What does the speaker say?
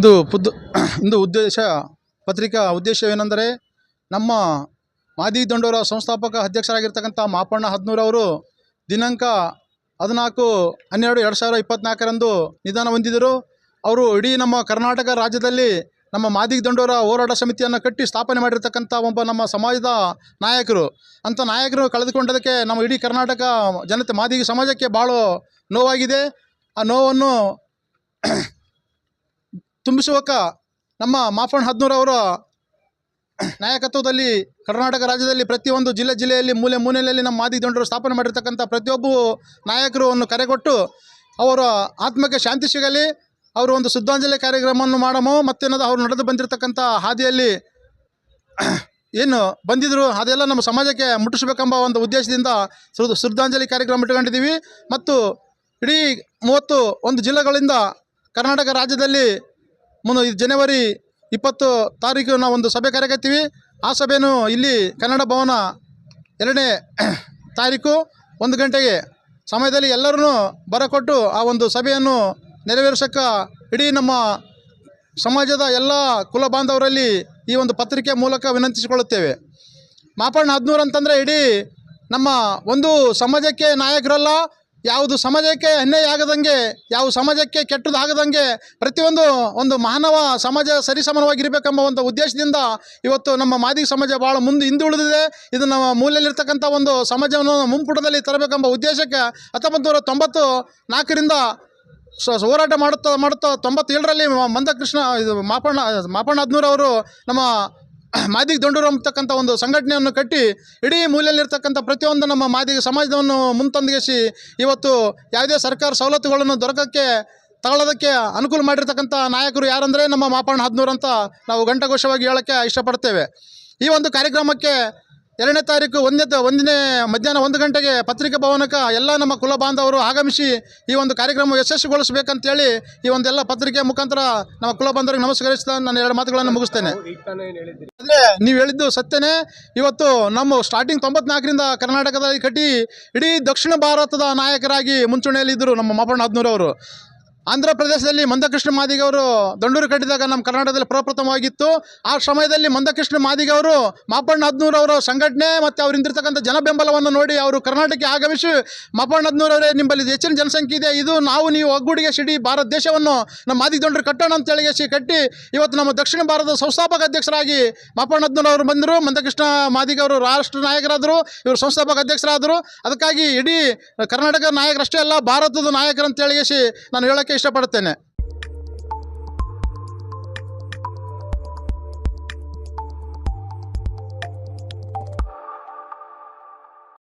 ಇದು ಪುದ್ ಇಂದು ಉದ್ದೇಶ ಪತ್ರಿಕಾ ಉದ್ದೇಶವೇನೆಂದರೆ ನಮ್ಮ ಮಾದಿ ದಂಡೋರ ಸಂಸ್ಥಾಪಕ ಅಧ್ಯಕ್ಷರಾಗಿರ್ತಕ್ಕಂಥ ಮಾಪಣ್ಣ ಹದ್ನೂರವರು ದಿನಾಂಕ ಹದಿನಾಲ್ಕು ಹನ್ನೆರಡು ಎರಡು ಸಾವಿರ ಇಪ್ಪತ್ತ್ನಾಲ್ಕರಂದು ನಿಧನ ಹೊಂದಿದರು. ಅವರು ಇಡೀ ನಮ್ಮ ಕರ್ನಾಟಕ ರಾಜ್ಯದಲ್ಲಿ ನಮ್ಮ ಮಾದಿಗ ದಂಡೋರ ಹೋರಾಟ ಸಮಿತಿಯನ್ನು ಕಟ್ಟಿ ಸ್ಥಾಪನೆ ಮಾಡಿರ್ತಕ್ಕಂಥ ಒಬ್ಬ ನಮ್ಮ ಸಮಾಜದ ನಾಯಕರು. ಅಂಥ ನಾಯಕರು ಕಳೆದುಕೊಂಡದಕ್ಕೆ ನಮ್ಮ ಇಡೀ ಕರ್ನಾಟಕ ಜನತೆ ಮಾದಿಗ ಸಮಾಜಕ್ಕೆ ಭಾಳ ನೋವಾಗಿದೆ. ಆ ನೋವನ್ನು ತುಂಬಿಸುವಕ್ಕ ನಮ್ಮ ಮಾಫಣ್ ಹದ್ನೂರವರ ನಾಯಕತ್ವದಲ್ಲಿ ಕರ್ನಾಟಕ ರಾಜ್ಯದಲ್ಲಿ ಪ್ರತಿಯೊಂದು ಜಿಲ್ಲೆ ಜಿಲ್ಲೆಯಲ್ಲಿ ಮೂಲೆ ಮೂಲೆಯಲ್ಲಿ ನಮ್ಮ ಮಾದಿ ದಂಡರು ಸ್ಥಾಪನೆ ಮಾಡಿರ್ತಕ್ಕಂಥ ಪ್ರತಿಯೊಬ್ಬ ನಾಯಕರು ಅನ್ನು ಕರೆಕೊಟ್ಟು ಅವರ ಆತ್ಮಕ್ಕೆ ಶಾಂತಿ ಸಿಗಲಿ. ಅವರು ಒಂದು ಶುದ್ಧಾಂಜಲಿ ಕಾರ್ಯಕ್ರಮವನ್ನು ಮಾಡಮೋ ಮತ್ತೇನದು ಅವರು ನಡೆದು ಬಂದಿರತಕ್ಕಂಥ ಹಾದಿಯಲ್ಲಿ ಏನು ಬಂದಿದ್ರು ಅದೆಲ್ಲ ನಮ್ಮ ಸಮಾಜಕ್ಕೆ ಮುಟ್ಟಿಸ್ಬೇಕೆಂಬ ಒಂದು ಉದ್ದೇಶದಿಂದ ಶ್ರದ್ ಶ್ರದ್ಧಾಂಜಲಿ ಕಾರ್ಯಕ್ರಮ ಇಟ್ಕೊಂಡಿದ್ದೀವಿ ಮತ್ತು ಇಡೀ ಮೂವತ್ತು ಒಂದು ಜಿಲ್ಲೆಗಳಿಂದ ಕರ್ನಾಟಕ ರಾಜ್ಯದಲ್ಲಿ ಮುನ್ನ ಜನವರಿ ಇಪ್ಪತ್ತು ತಾರೀಕು ನಾವು ಒಂದು ಸಭೆ ಕರೆಗತ್ತೀವಿ. ಆ ಸಭೆಯೂ ಇಲ್ಲಿ ಕನ್ನಡ ಭವನ ಎರಡನೇ ತಾರೀಕು ಒಂದು ಗಂಟೆಗೆ ಸಮಯದಲ್ಲಿ ಎಲ್ಲರೂ ಬರಕೊಟ್ಟು ಆ ಒಂದು ಸಭೆಯನ್ನು ನೆರವೇರಿಸೋಕ್ಕೆ ಇಡೀ ನಮ್ಮ ಸಮಾಜದ ಎಲ್ಲ ಕುಲ ಬಾಂಧವರಲ್ಲಿ ಈ ಒಂದು ಪತ್ರಿಕೆ ಮೂಲಕ ವಿನಂತಿಸಿಕೊಳ್ಳುತ್ತೇವೆ. ಮಾಪಣ್ಣ ಹದಿನೂರು ಅಂತಂದರೆ ಇಡೀ ನಮ್ಮ ಒಂದು ಸಮಾಜಕ್ಕೆ ನಾಯಕರಲ್ಲ ಯಾವುದು ಸಮಾಜಕ್ಕೆ ಅನ್ಯಾಯ ಆಗದಂಗೆ, ಯಾವ ಸಮಾಜಕ್ಕೆ ಕೆಟ್ಟದಾಗದಂಗೆ ಪ್ರತಿಯೊಂದು ಒಂದು ಮಾನವ ಸಮಾಜ ಸರಿಸಮಾನವಾಗಿರಬೇಕೆಂಬ ಒಂದು ಉದ್ದೇಶದಿಂದ ಇವತ್ತು ನಮ್ಮ ಮಾದಿ ಸಮಾಜ ಭಾಳ ಮುಂದೆ ಹಿಂದುಳಿದಿದೆ. ಇದು ನಮ್ಮ ಮೂಲೆಯಲ್ಲಿರ್ತಕ್ಕಂಥ ಒಂದು ಸಮಾಜವನ್ನು ಮುಂಪುಟದಲ್ಲಿ ತರಬೇಕೆಂಬ ಉದ್ದೇಶಕ್ಕೆ ಹತ್ತೊಂಬತ್ತು ನೂರ ತೊಂಬತ್ತು ನಾಲ್ಕರಿಂದ ಸ ಹೋರಾಟ ಮಾಡುತ್ತಾ ಮಾಡುತ್ತಾ ತೊಂಬತ್ತೇಳರಲ್ಲಿ ಮಂದಕೃಷ್ಣ, ಇದು ಮಾಪಣ್ಣ ಮಾಪಣ್ಣ ಅವರು ನಮ್ಮ ಮಾದಿಗ ದಂಡೂರು ಅಂತಕ್ಕಂಥ ಒಂದು ಸಂಘಟನೆಯನ್ನು ಕಟ್ಟಿ ಇಡೀ ಮೂಲೆಯಲ್ಲಿರ್ತಕ್ಕಂಥ ಪ್ರತಿಯೊಂದು ನಮ್ಮ ಮಾದಿಗೆ ಸಮಾಜವನ್ನು ಮುಂತಂದಗಿಸಿ ಇವತ್ತು ಯಾವುದೇ ಸರ್ಕಾರ ಸವಲತ್ತುಗಳನ್ನು ದೊರಕಕ್ಕೆ ತಗೊಳ್ಳೋದಕ್ಕೆ ಅನುಕೂಲ ಮಾಡಿರ್ತಕ್ಕಂಥ ನಾಯಕರು ಯಾರಂದರೆ ನಮ್ಮ ಮಾಪಣ್ಣ ಹದಿನೂರು ಅಂತ ನಾವು ಘಂಟಘೋಷವಾಗಿ ಹೇಳೋಕ್ಕೆ ಇಷ್ಟಪಡ್ತೇವೆ. ಈ ಒಂದು ಕಾರ್ಯಕ್ರಮಕ್ಕೆ ಎರಡನೇ ತಾರೀಕು ಒಂದನೇ ಒಂದನೇ ಮಧ್ಯಾಹ್ನ ಒಂದು ಗಂಟೆಗೆ ಪತ್ರಿಕಾ ಭವನಕ್ಕೆ ಎಲ್ಲ ನಮ್ಮ ಕುಲ ಬಾಂಧವರು ಆಗಮಿಸಿ ಈ ಒಂದು ಕಾರ್ಯಕ್ರಮ ಯಶಸ್ವಿಗೊಳಿಸಬೇಕಂತೇಳಿ ಈ ಒಂದೆಲ್ಲ ಪತ್ರಿಕೆ ಮುಖಾಂತರ ನಮ್ಮ ಕುಲ ಬಾಂಧವರಿಗೆ ನಮಸ್ಕರಿಸ್ತಾ ನಾನು ಎರಡು ಮಾತುಗಳನ್ನು ಮುಗಿಸ್ತೇನೆ. ಅಂದರೆ ನೀವು ಹೇಳಿದ್ದು ಸತ್ಯನೇ. ಇವತ್ತು ನಮ್ಮ ಸ್ಟಾರ್ಟಿಂಗ್ ತೊಂಬತ್ನಾಲ್ಕರಿಂದ ಕರ್ನಾಟಕದಲ್ಲಿ ಕಟ್ಟಿ ಇಡೀ ದಕ್ಷಿಣ ಭಾರತದ ನಾಯಕರಾಗಿ ಮುಂಚೂಣಿಯಲ್ಲಿದ್ದರು ನಮ್ಮ ಮಾಪಣ್ಣ ಹದ್ನೂರವರು. ಆಂಧ್ರ ಪ್ರದೇಶದಲ್ಲಿ ಮಂದಕೃಷ್ಣ ಮಾದಿಗ ಅವರು ದಂಡೂರು ಕಟ್ಟಿದಾಗ ನಮ್ಮ ಕರ್ನಾಟಕದಲ್ಲಿ ಪ್ರಪ್ರಥಮವಾಗಿತ್ತು. ಆ ಸಮಯದಲ್ಲಿ ಮಂದಕೃಷ್ಣ ಮಾದಿಗ ಅವರು ಮಾಪಣ್ಣ ಹದ್ನೂರು ಅವರ ಸಂಘಟನೆ ಮತ್ತು ಅವರಿಂದಿರ್ತಕ್ಕಂಥ ಜನ ಬೆಂಬಲವನ್ನು ನೋಡಿ ಅವರು ಕರ್ನಾಟಕಕ್ಕೆ ಆಗಮಿಸಿ ಮಾಪಣ್ಣ ಹದ್ನೂರು ಅವರೇ ನಿಮ್ಮಲ್ಲಿ ಹೆಚ್ಚಿನ ಜನಸಂಖ್ಯೆ ಇದೆ. ಇದು ನಾವು ನೀವು ಒಗ್ಗೂಡಿಗೆ ಸಿಡಿ ಭಾರತ ದೇಶವನ್ನು ನಮ್ಮ ಮಾದಿ ದಂಡರು ಕಟ್ಟೋಣ ಅಂತ ಹೇಳಿ ಕಟ್ಟಿ ಇವತ್ತು ನಮ್ಮ ದಕ್ಷಿಣ ಭಾರತದ ಸಂಸ್ಥಾಪಕ ಅಧ್ಯಕ್ಷರಾಗಿ ಮಾಪಣ್ಣ ಹದ್ನೂರು ಅವರು ಬಂದರು. ಮಂದಕೃಷ್ಣ ಮಾದಿಗ ಅವರು ರಾಷ್ಟ್ರ ನಾಯಕರಾದರು. ಇವರು ಸಂಸ್ಥಾಪಕ ಅಧ್ಯಕ್ಷರಾದರು. ಅದಕ್ಕಾಗಿ ಇಡೀ ಕರ್ನಾಟಕ ನಾಯಕರಷ್ಟೇ ಅಲ್ಲ, ಭಾರತದ ನಾಯಕರು ಅಂತ ಹೇಳಿ ನಾನು ಹೇಳೋಕ್ಕೆ ಇಷ್ಟಪಡ್ತೇನೆ